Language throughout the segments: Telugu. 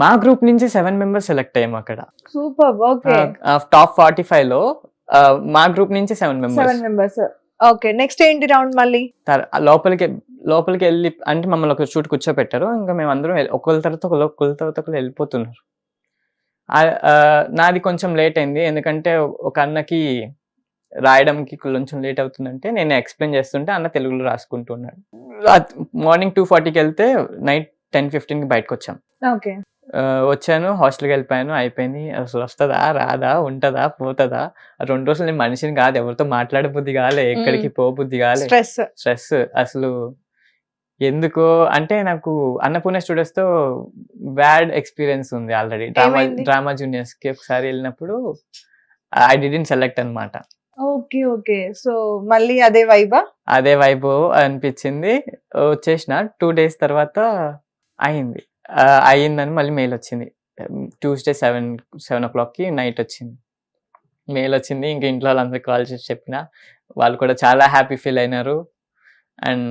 మా గ్రూప్ నుంచి సెవెన్ మెంబర్స్ సెలెక్ట్ అయ్యాము అక్కడ. సూపర్ ఓకే టాప్ ఫార్టీ ఫైవ్లో ఆ, మా గ్రూప్ నుంచి seven members seven members okay next ఏంటి రౌండ్ మళ్ళీ? లోపలికి లోపలికి వెళ్ళి అంటే మమ్మల్ని ఒక చోటు కూర్చోపెట్టారు. ఇంకా మేము అందరం ఒకళ్ళ తర్వాత ఒకళ్ళు ఒకళ్ళ తర్వాత ఒకళ్ళు వెళ్ళిపోతున్నారు. నాది కొంచెం లేట్ అయింది. ఎందుకంటే ఒక అన్నకి రాయడంకి కొంచెం లేట్ అవుతుందంటే నేను ఎక్స్ప్లెయిన్ చేస్తుంటే అన్న తెలుగులో రాసుకుంటున్నాడు మార్నింగ్ టూ ఫార్టీకి వెళ్తే నైట్ టెన్ ఫిఫ్టీన్కి బయటకు వచ్చాం ఓకే వచ్చాను హాస్టల్కి వెళ్ళిపోయాను అయిపోయింది. అసలు వస్తుందా రాదా ఉంటుందా పోతుందా? రెండు రోజులు నేను మనిషిని కాదు ఎవరితో మాట్లాడే బుద్ధి కాలే ఎక్కడికి పో బుద్ధి కాలే. స్ట్రెస్. స్ట్రెస్. అసలు ఎందుకు అంటే నాకు అన్నపూర్ణ స్టూడియోస్తో బ్యాడ్ ఎక్స్పీరియన్స్ ఉంది ఆల్రెడీ. డ్రామా? డ్రామా జూనియర్స్కి ఒకసారి వెళ్ళినప్పుడు ఐ డిడెంట్ సెలెక్ట్ అన్నమాట. Okay okay. సో మళ్ళీ అదే వైబా? అదే వైపు అనిపించింది. వచ్చేసిన టూ డేస్ తర్వాత అయింది. అయ్యిందని మళ్ళీ మెయిల్ వచ్చింది. ట్యూస్డే సెవెన్ సెవెన్ ఓ క్లాక్కి నైట్ వచ్చింది. మెయిల్ వచ్చింది ఇంకా ఇంట్లో వాళ్ళందరికీ కాల్ చేసి చెప్పిన. వాళ్ళు కూడా చాలా హ్యాపీ ఫీల్ అయినారు. అండ్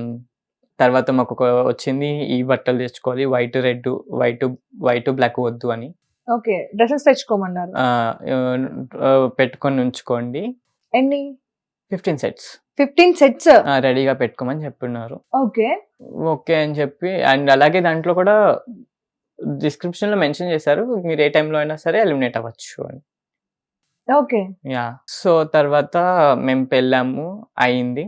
తర్వాత మాకు వచ్చింది ఈ బట్టలు తెచ్చుకోవాలి white red white white black వద్దు అని. ఓకే డ్రెస్సెస్ తెచ్చుకోమన్నారు. పెట్టుకొని ఉంచుకోండి. ఎన్ని? ఫిఫ్టీన్ సెట్స్ ఫిఫ్టీన్ సెట్స్ రెడీగా పెట్టుకోమని చెప్పున్నారు ఓకే. ఓకే అని చెప్పి అండ్ అలాగే దాంట్లో కూడా డిస్క్రిప్షన్లో మెన్షన్ చేశారు. మీరు ఏ టైంలో అయినా సరే ఎలిమినేట్ అవ్వచ్చు అని. ఓకే యా సో తర్వాత మేము వెళ్ళాము అయింది.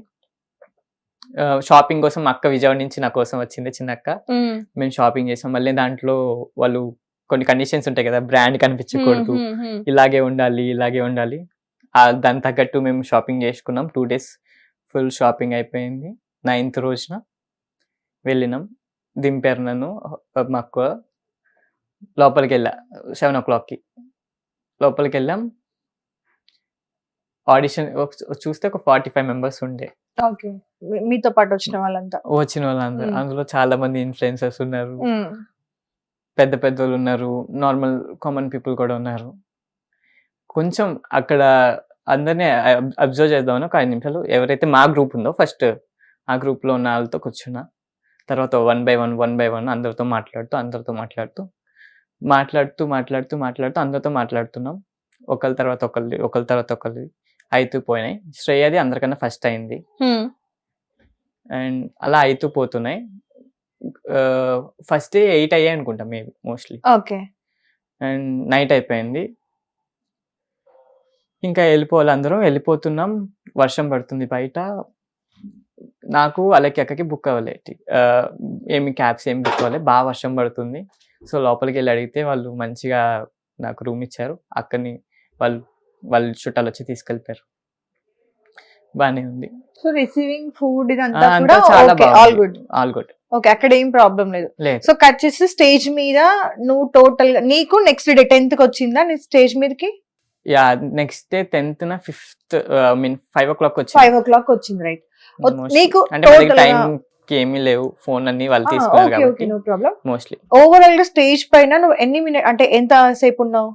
షాపింగ్ కోసం అక్క విజయవాడ నుంచి నా కోసం వచ్చింది చిన్న అక్క మేము షాపింగ్ చేసాం. మళ్ళీ దాంట్లో వాళ్ళు కొన్ని కండిషన్స్ ఉంటాయి కదా బ్రాండ్ కనిపించకూడదు. ఇలాగే ఉండాలి ఇలాగే ఉండాలి. దాని తగ్గట్టు మేము షాపింగ్ చేసుకున్నాం. టూ డేస్ ఫుల్ షాపింగ్ అయిపోయింది. నైన్త్ రోజున వెళ్ళినాం. దింపారు నన్ను మాకు లోపలికి వెళ్ళా సెవెన్ ఓ క్లాక్కి. లోపలికి వెళ్ళాం ఆడిషన్ చూస్తే ఒక ఫార్టీ ఫైవ్ మెంబర్స్ ఉండే. ఓకే. మీతో పాటు వచ్చిన వాళ్ళంతా? వచ్చిన వాళ్ళందరూ. అందులో చాలా మంది ఇన్ఫ్లుయెన్సర్స్ ఉన్నారు. పెద్ద పెద్ద వాళ్ళు ఉన్నారు. నార్మల్ కామన్ పీపుల్ కూడా ఉన్నారు. కొంచెం అక్కడ అందరినీ అబ్జర్వ్ చేద్దామని ఒక ఐదు నిమిషాలు. ఎవరైతే మా గ్రూప్ ఉందో ఫస్ట్ ఆ group లో ఉన్న వాళ్ళతో కూర్చున్నా. తర్వాత one by one one by one అందరితో మాట్లాడుతూ అందరితో మాట్లాడుతూ. మాట్లాడుతూ మాట్లాడుతూ మాట్లాడుతూ అందరితో మాట్లాడుతున్నాం. ఒకళ్ళ తర్వాత ఒకళ్ళ తర్వాత ఒకళ్ళది అయితూ పోయినాయి. శ్రేయది అందరికన్నా ఫస్ట్ అయింది. అండ్ అలా అయితూ పోతున్నాయి. ఫస్ట్ ఎయిట్ అయ్యాయి అనుకుంటా maybe mostly. Okay. And night అయిపోయింది. ఇంకా వెళ్ళిపోవాలి అందరం. వెళ్ళిపోతున్నాం. వర్షం పడుతుంది బయట. నాకు అలాకి అక్కకి బుక్ అవ్వలే. ఆ, ఏమి క్యాబ్స్ ఏమి బుక్ అవ్వలే. బాగా వర్షం పడుతుంది. సో లోపలికి వెళ్ళి అడిగితే వాళ్ళు మంచిగా నాకు రూమ్ ఇచ్చారు. అక్కని వాళ్ళు వాళ్ళ చుట్టాలు వచ్చి తీసుకెళ్ళిపోయారు. బాగానే ఉంది. సో రిసీవింగ్ ఫుడ్ ఇదంతా కూడా చాలా all good all good okay అక్కడ ఏం ప్రాబ్లం లేదు. సో కట్ చేసి స్టేజ్ మీద నువ్వు టోటల్గా నీకు నెక్స్ట్ డే టెన్త్కి వచ్చిందా నీ స్టేజ్ మీదకి? యా నెక్స్ట్ డే టెన్త్ నా fifth mean five o'clock five వచ్చింది. ఓ క్లాక్ వచ్చింది రైట్. నీకు అంటే టైం కి ఏమీ లేవు. ఫోన్ అన్ని వాళ్ళు తీసుకున్నారు ఓకే కాబట్టి నో ప్రాబ్లం మోస్ట్లీ ఓవరాల్గా స్టేజ్ పైన నువ్వు ఎన్ని మినిట్ అంటే ఎంత సేపు ఉన్నావు?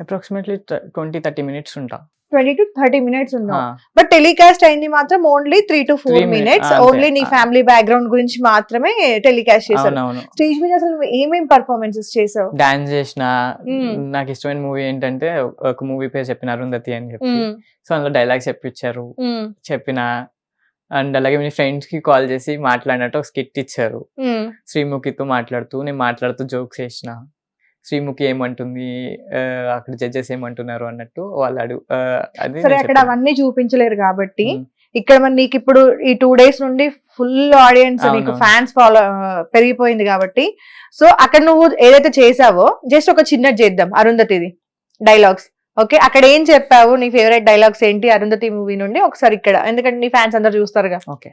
అప్రాక్సిమేట్లీ ట్వంటీ థర్టీ మినిట్స్ ఉంటా. ట్వంటీ టు థర్టీ మినిట్స్ ఉన్నావు. బట్ టెలికాస్ట్ అయింది మాత్రం only three to four minutes. Only నీ. ఫ్యామిలీ బ్యాక్గ్రౌండ్ గురించి మాత్రమే టెలికాస్ట్ అవునవును. స్టేజ్ మీద అసలు నువ్వు ఏమేం పర్ఫార్మెన్సెస్ చేసావు డాన్స్ చేసిన Hmm. నాకు ఇష్టమైన మూవీ ఏంటంటే ఒక మూవీ పేరు చెప్పిన అరుంధతి అని చెప్పి. సో అందులో డైలాగ్స్ చెప్పించారు చెప్పిన అండ్ అలాగే మీ ఫ్రెండ్స్కి కాల్ చేసి మాట్లాడినట్టు ఒక స్కిట్ ఇచ్చారు శ్రీముఖితో మాట్లాడుతూ నేను మాట్లాడుతూ జోక్స్ వేసిన శ్రీముఖి ఏమంటుంది అక్కడ జడ్జెస్ ఏమంటున్నారు అన్నట్టు వాళ్ళు అడుగు ఆ, అది సరే అక్కడ. అవన్నీ చూపించలేరు కాబట్టి. ఇక్కడ మరి నీకు ఇప్పుడు ఈ టూ డేస్ నుండి ఫుల్ ఆడియన్స్ నీకు. ఫ్యాన్స్ ఫాలో పెరిగిపోయింది కాబట్టి సో అక్కడ నువ్వు ఏదైతే చేసావో జస్ట్ ఒక చిన్నది చేద్దాం అరుంధతిది డైలాగ్స్ ఓకే అక్కడ ఏం చెప్పావు? నీ ఫేవరెట్ డైలాగ్స్ ఏంటి? అరుంధతి మూవీ నుండి ఒకసారి ఇక్కడ ఎందుకంటే నీ ఫ్యాన్స్ అందరు చూస్తారుగా. ఓకే.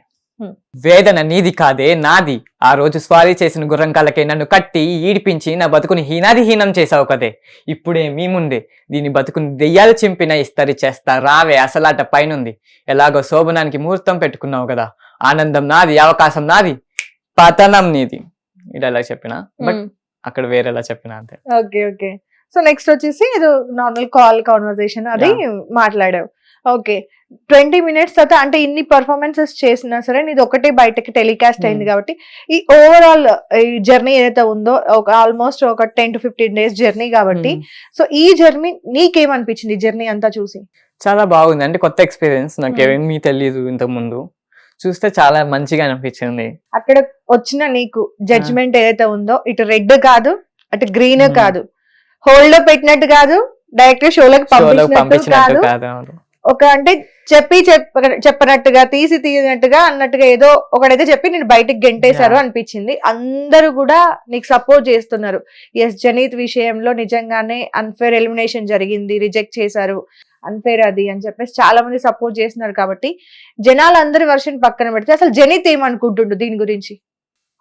వేదన నీది కాదే నాది. ఆ రోజు స్వారీ చేసిన గుర్రం కలకే నన్ను కట్టి ఈడిపించి నా బతుకుని హీనాది హీనం చేసావు కదే. ఇప్పుడే మీ ముందే దీని బతుకుని దెయ్యాలు చింపిన ఇస్తరి చేస్తా రావే అసలాట పైనుంది. ఎలాగో శోభనానికి ముహూర్తం పెట్టుకున్నావు కదా. ఆనందం నాది అవకాశం నాది పతనం నీది. ఇది ఎలా చెప్పిన? బట్ అక్కడ వేరేలా చెప్పిన అంతే. Okay okay. సో నెక్స్ట్ వచ్చేసి ఏదో నార్మల్ కాల్ కాన్వర్సేషన్ అది మాట్లాడావు ఓకే ట్వంటీ మినిట్స్ తర్వాత అంటే ఇన్ని పర్ఫార్మెన్సెస్ చేసినా సరే నీది ఒకటే బయటకి టెలికాస్ట్ అయింది Hmm. కాబట్టి ఈ ఓవరాల్ ఈ జర్నీ ఏదైతే ఉందో ఒక ఆల్మోస్ట్ ఒక ten to fifteen days journey కాబట్టి ఉమ్. సో ఈ జర్నీ నీకేమనిపించింది జర్నీ అంతా చూసి చాలా బాగుంది అంటే కొత్త ఎక్స్పీరియన్స్ నాకు Hmm. ఏమీ తెలియదు ఇంతకు ముందు చూస్తే చాలా మంచిగా అనిపించింది అక్కడ వచ్చిన నీకు జడ్జ్మెంట్ ఏదైతే ఉందో ఇటు రెడ్ కాదు అటు గ్రీన్ Hmm. కాదు హోల్డ్లో పెట్టినట్టు కాదు డైరెక్ట్ షోలోకి షోలో పంపించినట్టు కాదు. ఒక అంటే చెప్పి చెప్ప చెప్పనట్టుగా తీసి తీయనట్టుగా అన్నట్టుగా ఏదో ఒకడైతే చెప్పి నేను బయటికి గెంటేశారు. అనిపించింది అందరూ కూడా నీకు సపోర్ట్ చేస్తున్నారు ఎస్ జనీత్ విషయంలో నిజంగానే అన్ఫేర్ ఎలిమినేషన్ జరిగింది రిజెక్ట్ చేశారు అన్ఫేర్ అది అని చెప్పేసి చాలా మంది సపోర్ట్ చేస్తున్నారు కాబట్టి జనాలందరి వర్షన్ పక్కన పెడితే అసలు జనీత్ ఏమనుకుంటుండు దీని గురించి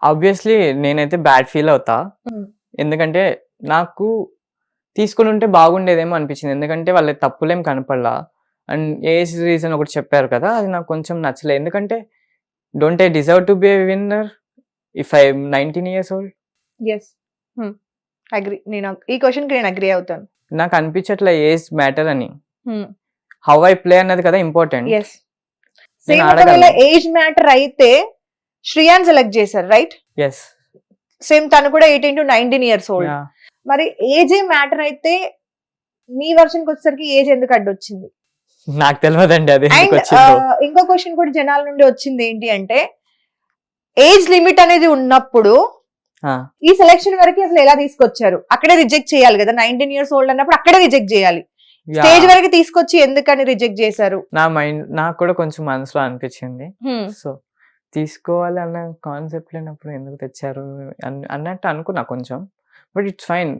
ఆబ్వియస్లీ నేనైతే బ్యాడ్ ఫీల్ అవుతా Hmm. ఎందుకంటే నాకు తీసుకుని ఉంటే బాగుండేదేమో అనిపించింది. ఎందుకంటే వాళ్ళ తప్పులేం కనపడలా. అండ్ ఏజ్ రీజన్ ఒకటి చెప్పారు కదా అది నాకు కొంచెం నచ్చలేదు ఎందుకంటే don't I deserve to be a winner if I nineteen years old yes agree నేను ఈ క్వశ్చన్కి నేను అగ్రి అవుతాను. నాకు అనిపించట్లే ఏజ్ మ్యాటర్ అని. హౌ ఐ ప్లే అన్నది కదా ఇంపార్టెంట్ ఏజ్ మ్యాటర్ అయితే శ్రియాన్ సెలెక్ట్ చేశారు రైట్ ఎస్ సేమ్ తను కూడా eighteen to nineteen years old మరి ఏజ్ మ్యాటర్ అయితే మీ వర్షన్ వచ్చేసరికి ఏజ్ ఎందుకు అడ్డొచ్చింది నాకు తెలియదండి అది ఇంకో క్వశ్చన్ కూడా జనాల నుండి వచ్చింది ఏంటి అంటే ఏజ్ లిమిట్ అనేది ఉన్నప్పుడు ఈ సెలెక్షన్ వరకు అసలు ఎలా తీసుకొచ్చారు? అక్కడే రిజెక్ట్ చేయాలి కదా నైన్టీన్ ఇయర్స్ ఓల్డ్ అన్నప్పుడు అక్కడే రిజెక్ట్ చేయాలి. స్టేజ్ వరకు తీసుకొచ్చి ఎందుకని రిజెక్ట్ చేశారు? నా మైండ్ నాకు కూడా కొంచెం మనసులో అనిపించింది. సో తీసుకోవాలి అన్న కాన్సెప్ట్ లేనప్పుడు ఎందుకు తెచ్చారు అన్- అన్నట్టు అనుకున్నా కొంచెం. But it's fine.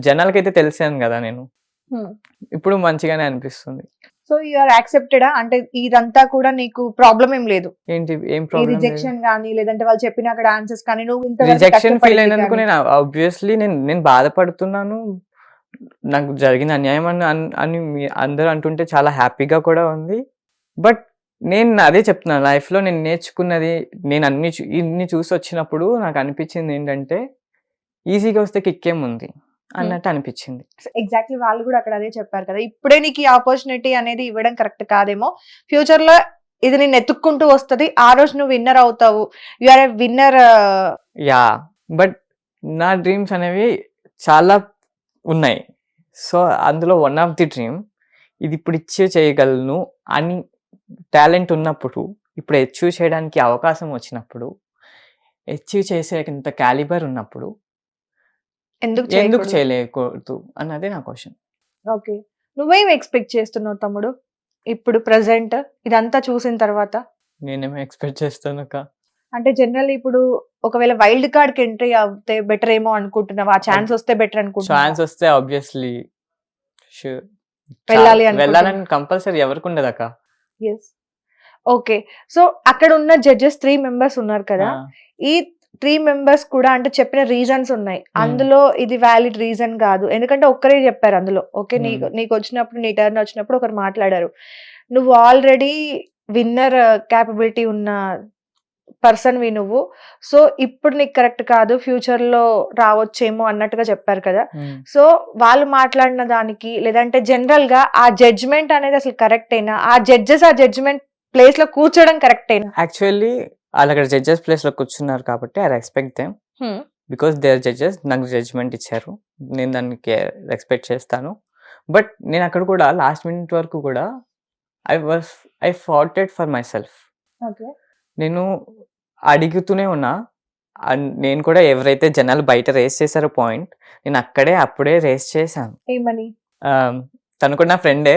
జనాలకైతే తెలిసాను కదా నేను. Hmm. ఇప్పుడు మంచిగానే అనిపిస్తుంది. సో యూఆర్ యాక్సెప్టెడా? అంటే ఇదంతా కూడా నీకు ప్రాబ్లం ఏం లేదు? ఏంటి ఏం ప్రాబ్లం రిజెక్షన్ కానీ లేదంటే వాళ్ళు చెప్పిన అక్కడ ఆన్సర్స్ కానీ నువ్వు ఇంత రిజెక్షన్ ఫీల్ అయినందుకు నేను ఆబ్వియస్లీ నేను నేను బాధపడుతున్నాను. నాకు జరిగిన అన్యాయం అని అన్- అందరూ అంటుంటే చాలా హ్యాపీగా కూడా ఉంది. బట్ నేను అదే చెప్తున్నాను లైఫ్లో నేను నేర్చుకున్నది నేను అన్ని ఇన్ని చూసి వచ్చినప్పుడు నాకు అనిపించింది ఏంటంటే ఈజీగా వస్తే కిక్కేం ఉంది అన్నట్టు అనిపించింది. ఎగ్జాక్ట్లీ వాళ్ళు కూడా అక్కడ అదే చెప్పారు కదా ఇప్పుడే నీకు ఈ ఆపర్చునిటీ అనేది ఇవ్వడం కరెక్ట్ కాదేమో. ఫ్యూచర్లో ఇది నేను ఎత్తుక్కుంటూ వస్తది. ఆ రోజు నువ్వు విన్నర్ అవుతావు. Or a winner yeah but నా డ్రీమ్స్ అనేవి చాలా ఉన్నాయి. సో అందులో వన్ ఆఫ్ ది డ్రీమ్ ఇది ఇప్పుడు ఇచ్చే చేయగలను అని టాలెంట్ ఉన్నప్పుడు ఇప్పుడు అచీవ్ చేయడానికి అవకాశం వచ్చినప్పుడు అచీవ్ చేసే ఇంత క్యాలిబర్ ఉన్నప్పుడు ఎందుకు ఎందుకు? చేయలేకూడదు అన్నదే నా క్వశ్చన్. ఓకే. నువ్వేం ఎక్స్పెక్ట్ చేస్తున్నావు తమ్ముడు? ఇప్పుడు ప్రెసెంట్ ఇదంతా చూసిన తర్వాత? నేనేమో ఎక్స్పెక్ట్ చేస్తాను అంటే జనరల్ ఇప్పుడు ఒకవేళ వైల్డ్ కార్డ్కి ఎంట్రీ అవుతే బెటర్ ఏమో అనుకుంటున్నావు? ఆ ఛాన్స్ వస్తే బెటర్ అనుకుంటున్నావా? ఛాన్స్ వస్తే ఆబ్వియస్లీ వెళ్ళాలి అనుకుంటున్నా. వెళ్ళాలని కంపల్సరీ ఎవరికి ఉండదు అక్క. Yes okay. సో అక్కడ ఉన్న జడ్జెస్ త్రీ మెంబర్స్ ఉన్నారు కదా? ఈ త్రీ మెంబర్స్ కూడా అంటే చెప్పిన రీజన్స్ ఉన్నాయి. అందులో ఇది వ్యాలిడ్ రీజన్ కాదు. ఎందుకంటే ఒక్కరే చెప్పారు అందులో. Okay Hmm. నీకు నీకు వచ్చినప్పుడు నీ టర్న్ వచ్చినప్పుడు ఒకరు మాట్లాడారు. నువ్వు ఆల్రెడీ విన్నర్ క్యాపబిలిటీ ఉన్న పర్సన్ వి నువ్వు. సో ఇప్పుడు నీకు కరెక్ట్ కాదు ఫ్యూచర్లో రావచ్చేమో అన్నట్టుగా చెప్పారు కదా. ఉమ్. సో వాళ్ళు మాట్లాడిన దానికి లేదంటే జనరల్గా ఆ జడ్జ్మెంట్ అనేది అసలు కరెక్ట్ అయినా ఆ జడ్జెస్ ఆ జడ్జ్మెంట్ ప్లేస్లో కూర్చోవడం కరెక్ట్ అయినా. యాక్చువల్లీ వాళ్ళు అక్కడ జడ్జెస్ ప్లేస్లో కూర్చున్నారు కాబట్టి I respect them because they are judges నాకు జడ్జ్మెంట్ ఇచ్చారు. నేను దానికి రెస్పెక్ట్ చేస్తాను. బట్ నేను అక్కడ కూడా లాస్ట్ మినిట్ వరకు కూడా I was I fought for myself నేను అడుగుతూనే ఉన్నా. నేను కూడా ఎవరైతే జనాలు బయట రేస్ చేశారో పాయింట్ నేను అక్కడే అప్పుడే రేస్ చేశాను. తను కూడా నా ఫ్రెండే.